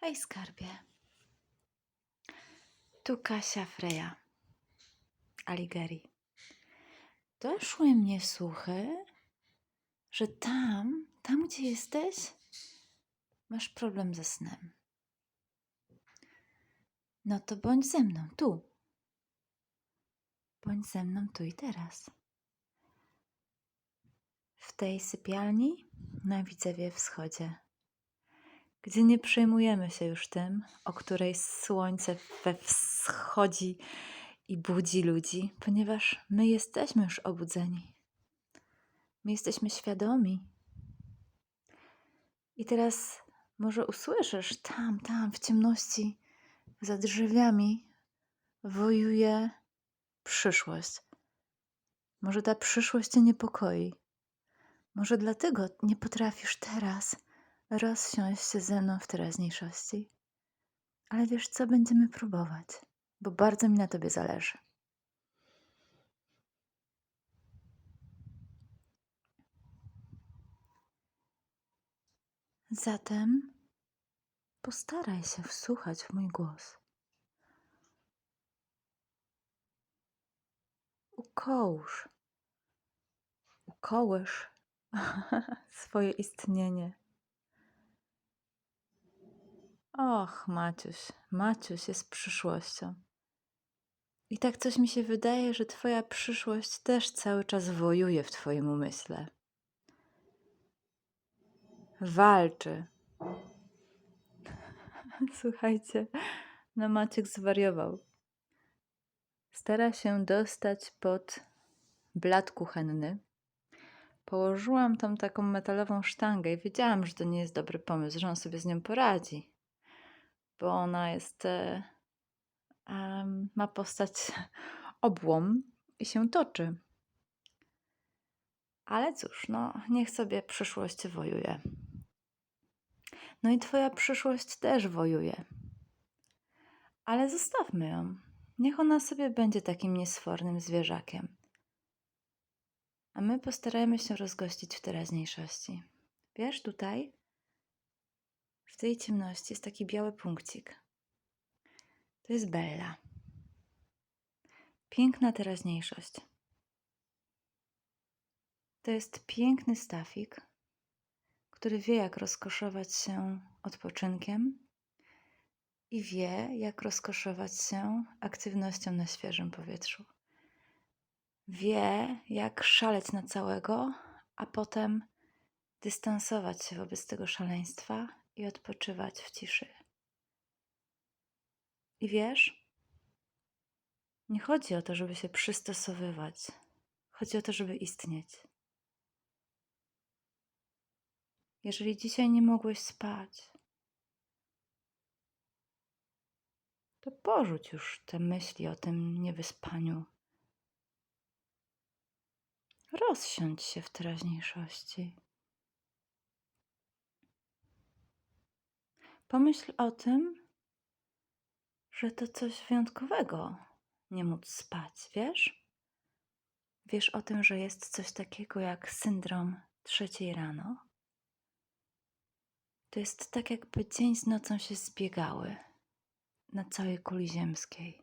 Hej, skarbie. Tu Kasia Freja, Aligeri. Doszły mnie słuchy, że tam, tam gdzie jesteś, masz problem ze snem. No to bądź ze mną tu. Bądź ze mną tu i teraz. W tej sypialni na Widzewie Wschodzie gdzie nie przejmujemy się już tym, o której słońce we wschodzi i budzi ludzi, ponieważ my jesteśmy już obudzeni. My jesteśmy świadomi. I teraz może usłyszysz tam, tam w ciemności, za drzewami wojuje przyszłość. Może ta przyszłość cię niepokoi. Może dlatego nie potrafisz teraz rozsiąść się ze mną w teraźniejszości. Ale wiesz co, będziemy próbować, bo bardzo mi na tobie zależy. Zatem postaraj się wsłuchać w mój głos. Ukołóż, ukołysz swoje istnienie. Och, Maciuś, Maciuś jest przyszłością. I tak coś mi się wydaje, że Twoja przyszłość też cały czas wojuje w Twoim umyśle. Walczy. Słuchajcie, no Maciek zwariował. Stara się dostać pod blat kuchenny. Położyłam tam taką metalową sztangę i wiedziałam, że to nie jest dobry pomysł, że on sobie z nią poradzi bo ona jest, e, ma postać obłom i się toczy. Ale cóż, no niech sobie przyszłość wojuje. No i twoja przyszłość też wojuje. Ale zostawmy ją. Niech ona sobie będzie takim niesfornym zwierzakiem. A my postarajmy się rozgościć w teraźniejszości. Wiesz, tutaj w tej ciemności jest taki biały punkcik. To jest Bella. Piękna teraźniejszość. To jest piękny stafik, który wie, jak rozkoszować się odpoczynkiem i wie, jak rozkoszować się aktywnością na świeżym powietrzu. Wie, jak szaleć na całego, a potem dystansować się wobec tego szaleństwa i odpoczywać w ciszy. I wiesz, nie chodzi o to, żeby się przystosowywać, chodzi o to, żeby istnieć. Jeżeli dzisiaj nie mogłeś spać, to porzuć już te myśli o tym niewyspaniu. Rozsiądź się w teraźniejszości. Pomyśl o tym, że to coś wyjątkowego nie móc spać, wiesz? Wiesz o tym, że jest coś takiego jak syndrom trzeciej rano? To jest tak, jakby dzień z nocą się zbiegały na całej kuli ziemskiej.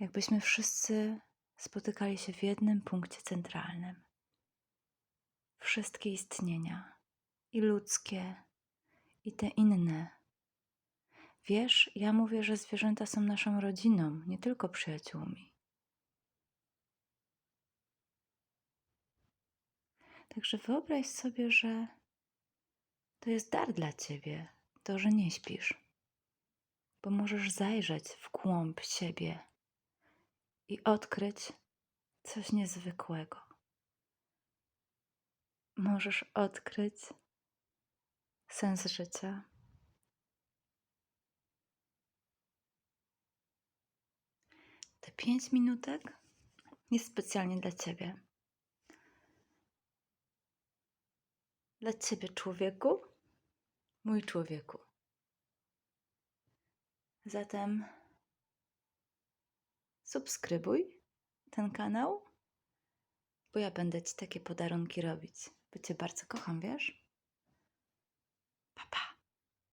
Jakbyśmy wszyscy spotykali się w jednym punkcie centralnym. Wszystkie istnienia, i ludzkie, i te inne. Wiesz, ja mówię, że zwierzęta są naszą rodziną, nie tylko przyjaciółmi. Także wyobraź sobie, że to jest dar dla ciebie, to, że nie śpisz, bo możesz zajrzeć w głąb siebie i odkryć coś niezwykłego. Możesz odkryć sens życia. Te pięć minutek jest specjalnie dla Ciebie. Dla Ciebie, człowieku, mój człowieku. Zatem subskrybuj ten kanał, bo ja będę Ci takie podarunki robić, bo Cię bardzo kocham, wiesz? Pa, pa.